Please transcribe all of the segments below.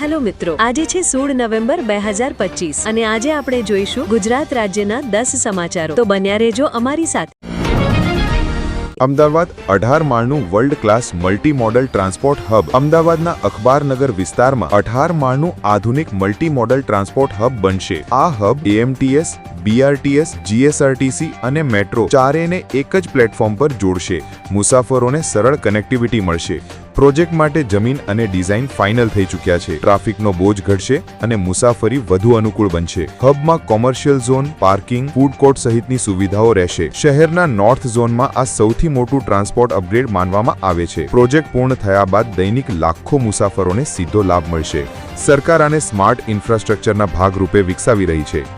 Hello મિત્રો, આજે છે સોળ નવેમ્બર બે હજાર પચીસ અને આજે આપણે જોઈશું ગુજરાત રાજ્યના દસ સમાચારો. તો બન્યા રહેજો અમારી સાથે. અમદાવાદ અઢાર માળનું world class multi modal transport hub અમદાવાદના અખબારનગર વિસ્તારમાં અઢાર માળનું આધુનિક મલ્ટી મોડલ ટ્રાન્સપોર્ટ હબ બનશે. આ હબ એએમટીએસ બીઆરટીએસ જીએસઆરટીસી અને મેટ્રો ચારેને એક જ પ્લેટફોર્મ પર જોડશે. મુસાફરોને સરળ કનેક્ટિવિટી મળશે. પ્રોજેક્ટ માટે જમીન અને ડિઝાઇન ફાઇનલ થઈ ચૂક્યા છે. ટ્રાફિકનો બોજ ઘટશે અને મુસાફરી વધુ અનુકૂળ બનશે. હબમાં commercial zone, parking, food court સહિતની સુવિધાઓ રહેશે. શહેરના નોર્થ ઝોનમાં આ સૌથી મોટું ટ્રાન્સપોર્ટ અપગ્રેડ માનવામાં આવે છે. પ્રોજેક્ટ પૂર્ણ થયા બાદ દૈનિક લાખો મુસાફરોને સીધો લાભ મળશે. સરકાર આને સ્માર્ટ ઇન્ફ્રાસ્ટ્રક્ચરના ભાગરૂપે વિકસાવી રહી છે.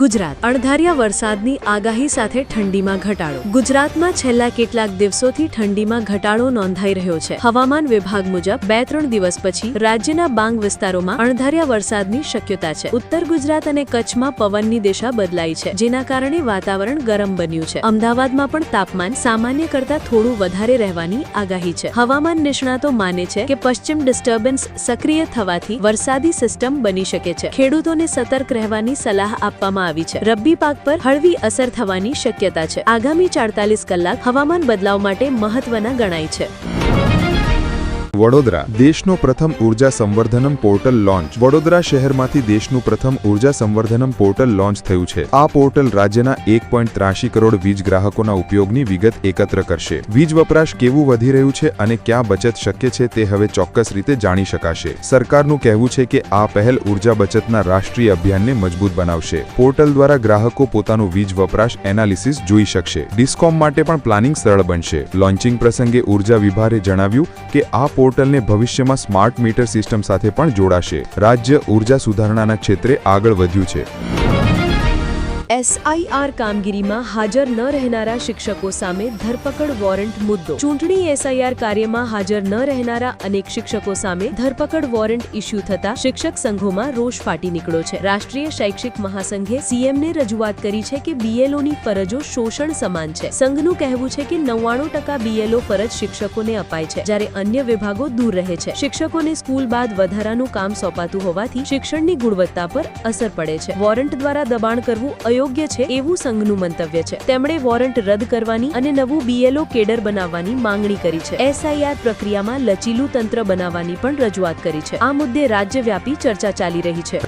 ગુજરાત. અણધાર્યા વરસાદની આગાહી સાથે ઠંડીમાં ઘટાડો. ગુજરાતમાં છેલ્લા કેટલાક દિવસોથી ઠંડીમાં ઘટાડો નોંધાઈ રહ્યો છે. હવામાન વિભાગ મુજબ બે ત્રણ દિવસ પછી રાજ્યના બાંગ વિસ્તારોમાં અણધાર્યા વરસાદની શક્યતા છે. ઉત્તર ગુજરાત અને કચ્છમાં પવનની દિશા બદલાઈ છે, જેના કારણે વાતાવરણ ગરમ બન્યું છે. અમદાવાદમાં પણ તાપમાન સામાન્ય કરતા થોડું વધારે રહેવાની આગાહી છે. હવામાન નિષ્ણાતો માને છે કે પશ્ચિમ ડિસ્ટર્બન્સ સક્રિય થવાથી વરસાદી સિસ્ટમ બની શકે છે. ખેડૂતોને સતર્ક રહેવાની સલાહ આપવામાં આવી છે. રબ્બી પાક પર હળવી અસર થવાની શક્યતા છે. આગામી ચાડતાલીસ કલાક હવામાન બદલાવ માટે મહત્વના ગણાય છે. વડોદરા. દેશનો પ્રથમ ઊર્જા સંવર્ધનમ પોર્ટલ લોન્ચ. વડોદરા શહેરમાંથી દેશનું પ્રથમ ઊર્જા સંવર્ધનમ પોર્ટલ લોન્ચ થયું છે. આ પોર્ટલ રાજ્યના એક કરોડ વીજ ગ્રાહકોના ઉપયોગની વિગત એકત્ર કરશે. વીજ વપરાશ કેવું વધી રહ્યું છે અને ક્યાં બચત શક્ય છે તે હવે ચોક્કસ રીતે જાણી શકાશે. સરકારનું કહેવું છે કે આ પહેલ ઊર્જા બચતના રાષ્ટ્રીય અભિયાનને મજબૂત બનાવશે. પોર્ટલ દ્વારા ગ્રાહકો પોતાનું વીજ વપરાશ એનાલિસિસ જોઈ શકશે. ડિસ્કોમ માટે પણ પ્લાનિંગ સરળ બનશે. લોન્ચિંગ પ્રસંગે ઊર્જા વિભાગે જણાવ્યું કે આ પોર્ટલને ભવિષ્યમાં સ્માર્ટ મીટર સિસ્ટમ સાથે પણ જોડાશે. રાજ્ય ઊર્જા સુધારણાના ક્ષેત્રે આગળ વધ્યું છે. એસઆઈઆર કામગીરીમાં હાજર ન રહેનારા શિક્ષકો સામે ધરપકડ વોરંટ મુદ્દો. ચૂંટણી એસઆઈઆર કાર્યમાં હાજર ન રહેનારા અનેક શિક્ષકો સામે ધરપકડ વોરંટ ઇસ્યુ થતા શિક્ષક સંઘોમાં રોષ ફાટી નીકળ્યો છે. રાષ્ટ્રીય શૈક્ષિક મહાસંઘે સીએમને રજૂઆત કરી છે કે બીએલઓની ફરજો શોષણ સમાન છે. સંઘનું કહેવું છે કે નવ્વાણું ટકા બીએલઓ ફરજ શિક્ષકોને અપાય છે, જ્યારે અન્ય વિભાગો દૂર રહે છે. શિક્ષકોને સ્કૂલ બાદ વધારાનું કામ સોંપાતું હોવાથી શિક્ષણની ગુણવત્તા પર અસર પડે છે. વોરંટ દ્વારા દબાણ કરવું અયોગ્ય છે એવું સંઘનું મંતવ્ય છે. તેમણે વોરંટ રદ કરવાની અને નવું બીએલઓ કેડર બનાવવાની માંગણી કરી છે. એસઆઈઆર પ્રક્રિયામાં લચીલું તંત્ર બનાવવાની પણ રજૂઆત કરી છે. આ મુદ્દે રાજ્યવ્યાપી ચર્ચા ચાલી રહી છે.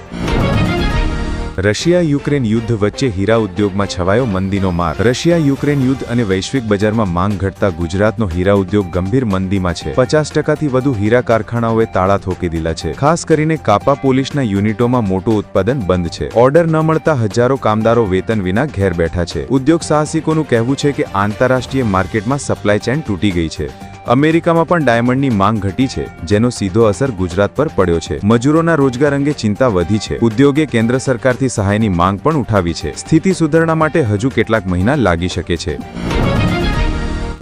રશિયા યુક્રેન યુદ્ધ વચ્ચે હીરા ઉદ્યોગમાં છવાયો મંદીનો માર રશિયા યુક્રેન યુદ્ધ અને વૈશ્વિક બજારમાં માંગ ઘટતા ગુજરાતનો હીરા ઉદ્યોગ ગંભીર મંદીમાં છે. પચાસ ટકાથી વધુ હીરા કારખાનાઓએ તાળા ઠોકી દીધા છે. ખાસ કરીને કાપા પોલીસના યુનિટોમાં મોટું ઉત્પાદન બંધ છે. ઓર્ડર ન મળતા હજારો કામદારો વેતન વિના ઘેર બેઠા છે. ઉદ્યોગ સાહસિકોનું કહેવું છે કે આંતરરાષ્ટ્રીય માર્કેટમાં સપ્લાય ચેન તૂટી ગઈ છે. અમેરિકામાં પણ ડાયમંડની માંગ ઘટી છે, જેનો સીધો અસર ગુજરાત પર પડ્યો છે. મજૂરોના રોજગાર અંગે ચિંતા વધી છે. ઉદ્યોગે કેન્દ્ર સરકારથી સહાયની માંગ પણ ઉઠાવી છે. સ્થિતિ સુધારણા માટે હજુ કેટલાક મહિના લાગી શકે છે.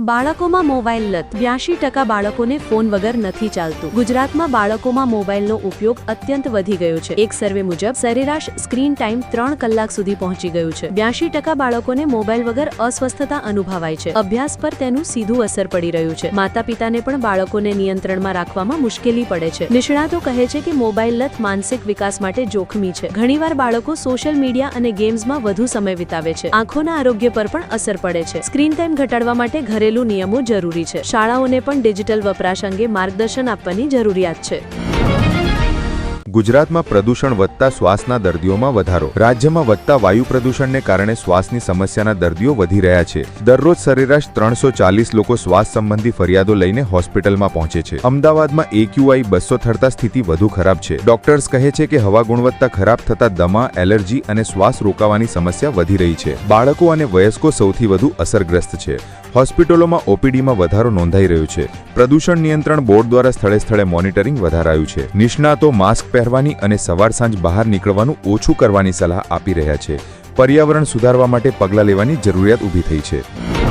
બાળકોમાં મોબાઈલ લત. બ્યાસી ટકા બાળકોને ફોન વગર નથી ચાલતું. ગુજરાતમાં બાળકોમાં મોબાઈલનો ઉપયોગ અત્યંત વધી ગયો છે. એક સર્વે મુજબ, સરેરાશ સ્ક્રીન ટાઈમ ત્રણ કલાક સુધી પહોંચી ગયું છે. બ્યાસી ટકા બાળકોને મોબાઈલ વગર અસ્વસ્થતા અનુભવાય છે. અભ્યાસ પર તેનું સીધું અસર પડી રહ્યું છે. માતા પિતાને પણ બાળકોને નિયંત્રણમાં રાખવામાં મુશ્કેલી પડે છે. નિષ્ણાતો કહે છે કે મોબાઈલ લત માનસિક વિકાસ માટે જોખમી છે. ઘણીવાર બાળકો સોશિયલ મીડિયા અને ગેમ્સમાં વધુ સમય વિતાવે છે. આંખોના આરોગ્ય પર પણ અસર પડે છે. સ્ક્રીન ટાઈમ ઘટાડવા માટે ઘરેલું નિયમો જરૂરી છે. શાળાઓને પણ ડિજિટલ વપરાશ અંગે માર્ગદર્શન આપવાની જરૂરિયાત છે. ગુજરાતમાં પ્રદૂષણ વધતા શ્વાસના દર્દીઓમાં વધારો. રાજ્યમાં વધતા વાયુ પ્રદૂષણને કારણે શ્વાસની સમસ્યાના દર્દીઓ વધી રહ્યા છે. દરરોજ સરેરાશ ત્રણસો ચાલીસ લોકો શ્વાસ સંબંધી ફરિયાદો લઈને હોસ્પિટલમાં પહોંચે છે. અમદાવાદમાં એક્યુઆઈ બસો થરતા સ્થિતિ વધુ ખરાબ છે. ડોક્ટર્સ કહે છે કે હવા ગુણવત્તા ખરાબ થતા દમા, એલર્જી અને શ્વાસ રોકાવાની સમસ્યા વધી રહી છે. બાળકો અને વયસ્કો સૌથી વધુ અસરગ્રસ્ત છે. હોસ્પિટલોમાં ઓપીડીમાં વધારો નોંધાઈ રહ્યો છે. પ્રદૂષણ નિયંત્રણ બોર્ડ દ્વારા સ્થળે સ્થળે મોનિટરિંગ વધારાયું છે. નિષ્ણાતો માસ્ક પહેરવાની અને સવાર સાંજ બહાર નીકળવાનું ઓછું કરવાની સલાહ આપી રહ્યા છે. પર્યાવરણ સુધારવા માટે પગલાં લેવાની જરૂરિયાત ઊભી થઈ છે.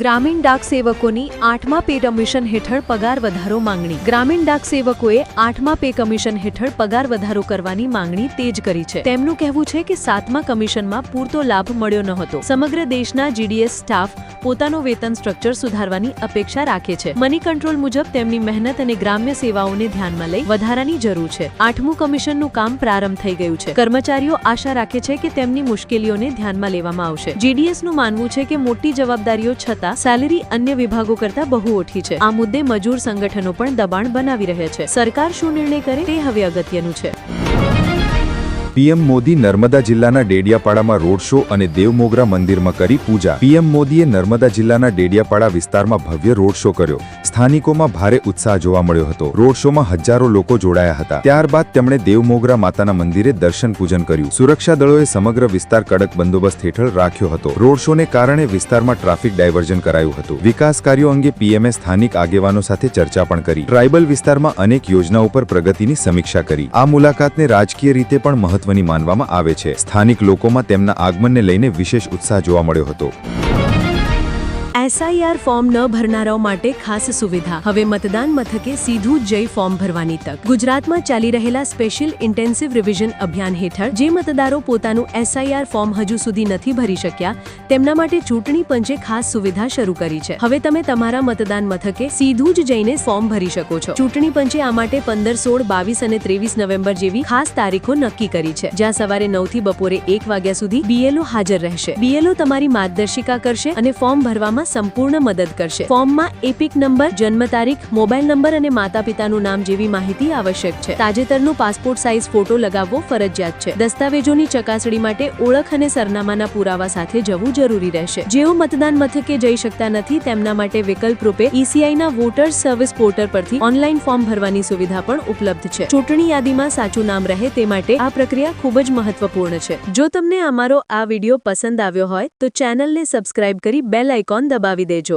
ગ્રામીણ ડાક સેવકોની આઠમા પે કમિશન હેઠળ પગાર વધારો માંગણી. ગ્રામીણ ડાક સેવકોએ આઠમા પે કમિશન હેઠળ પગાર વધારો કરવાની માંગણી તેજ કરી છે. તેમનું કહેવું છે કે સાતમા કમિશનમાં પૂરતો લાભ મળ્યો ન હતો. સમગ્ર દેશના જીડીએસ સ્ટાફ પોતાનો વેતન સ્ટ્રક્ચર સુધારવાની અપેક્ષા રાખે છે. મની કંટ્રોલ મુજબ તેમની મહેનત અને ગ્રામ્ય સેવાઓને ધ્યાનમાં લઈ વધારાની જરૂર છે. આઠમું કમિશનનું કામ પ્રારંભ થઈ ગયું છે. કર્મચારીઓ આશા રાખે છે કે તેમની મુશ્કેલીઓને ધ્યાનમાં લેવામાં આવશે. જીડીએસનું માનવું છે કે મોટી જવાબદારીઓ છતાં સેલેરી અન્ય વિભાગો કરતા બહુ ઓછી છે. આ મુદ્દે મજૂર સંગઠનો પણ દબાણ બનાવી રહ્યા છે. સરકાર શું નિર્ણય કરે તે હવે અગત્યનું છે. પીએમ મોદી નર્મદા જિલ્લાના ડેડિયાપાડામાં રોડ શો અને દેવમોગરા મંદિરમાં કરી પૂજા. પીએમ મોદીએ નર્મદા જિલ્લાના ડેડિયાપાડા વિસ્તારમાં ભવ્ય રોડ શો કર્યો. સ્થાનિકોમાં ભારે ઉત્સાહ જોવા મળ્યો હતો. રોડ શોમાં હજારો લોકો જોડાયા હતા. ત્યારબાદ તેમણે દેવમોગરા માતાના મંદિરે દર્શન પૂજન કર્યું. સુરક્ષા દળોએ સમગ્ર વિસ્તાર કડક બંદોબસ્ત હેઠળ રાખ્યો હતો. રોડ શોને કારણે વિસ્તારમાં ટ્રાફિક ડાયવર્ઝન કરાયું હતું. વિકાસ કાર્યો અંગે પીએમએ સ્થાનિક આગેવાનો સાથે ચર્ચા પણ કરી. ટ્રાઇબલ વિસ્તારમાં અનેક યોજનાઓ પર પ્રગતિની સમીક્ષા કરી. આ મુલાકાતને રાજકીય રીતે પણ મહત્વની માનવામાં આવે છે. સ્થાનિક લોકોમાં તેમના આગમનને લઈને વિશેષ ઉત્સાહ જોવા મળ્યો હતો. એસઆઈઆર ફોર્મ ન ભરનારાઓ માટે ખાસ સુવિધા. હવે મતદાન મથકે સીધું જઈ ફોર્મ ભરવાની તક. ગુજરાતમાં ચાલી રહેલા સ્પેશિયલ ઇન્ટેન્સિવ રિવિઝન અભિયાન હેઠળ જે મતદારો પોતાનું એસઆઈઆર ફોર્મ હજુ સુધી નથી ભરી શક્યા, તેમના માટે ચૂંટણી પંચે ખાસ સુવિધા શરૂ કરી છે. હવે તમે તમારા મતદાન મથકે સીધું જ જઈને ફોર્મ ભરી શકો છો. ચૂંટણી પંચે આ માટે પંદર, સોળ, બાવીસ અને ત્રેવીસ નવેમ્બર જેવી ખાસ તારીખો નક્કી કરી છે. જ્યાં સવારે નવથી બપોરે એક વાગ્યા સુધી બીએલઓ હાજર રહેશે. બીએલઓ તમારી માર્ગદર્શિકા કરશે અને ફોર્મ ભરવામાં સંપૂર્ણ મદદ કરશે. ફોર્મમાં એપિક નંબર, જન્મ તારીખ, મોબાઈલ નંબર અને માતા પિતાનું નામ જેવી માહિતી આવશ્યક છે. તાજેતરનું પાસપોર્ટ સાઇઝ ફોટો લગાવવો ફરજિયાત છે. દસ્તાવેજોની ચકાસણી માટે ઓળખ અને સરનામાના પુરાવા સાથે જવું જરૂરી રહેશે. જેઓ મતદાન મથકે જઈ શકતા નથી, તેમના માટે વિકલ્પ રૂપે ઈસીઆઈના વોટર્સ સર્વિસ પોર્ટલ પરથી ઓનલાઈન ફોર્મ ભરવાની સુવિધા પણ ઉપલબ્ધ છે. ચૂંટણી યાદીમાં સાચું નામ રહે તે માટે આ પ્રક્રિયા ખૂબ જ મહત્વપૂર્ણ છે. જો તમને અમારો આ વીડિયો પસંદ આવ્યો હોય, તો ચેનલને સબસ્ક્રાઇબ કરી બેલ આઇકોન દબાવી દેજો.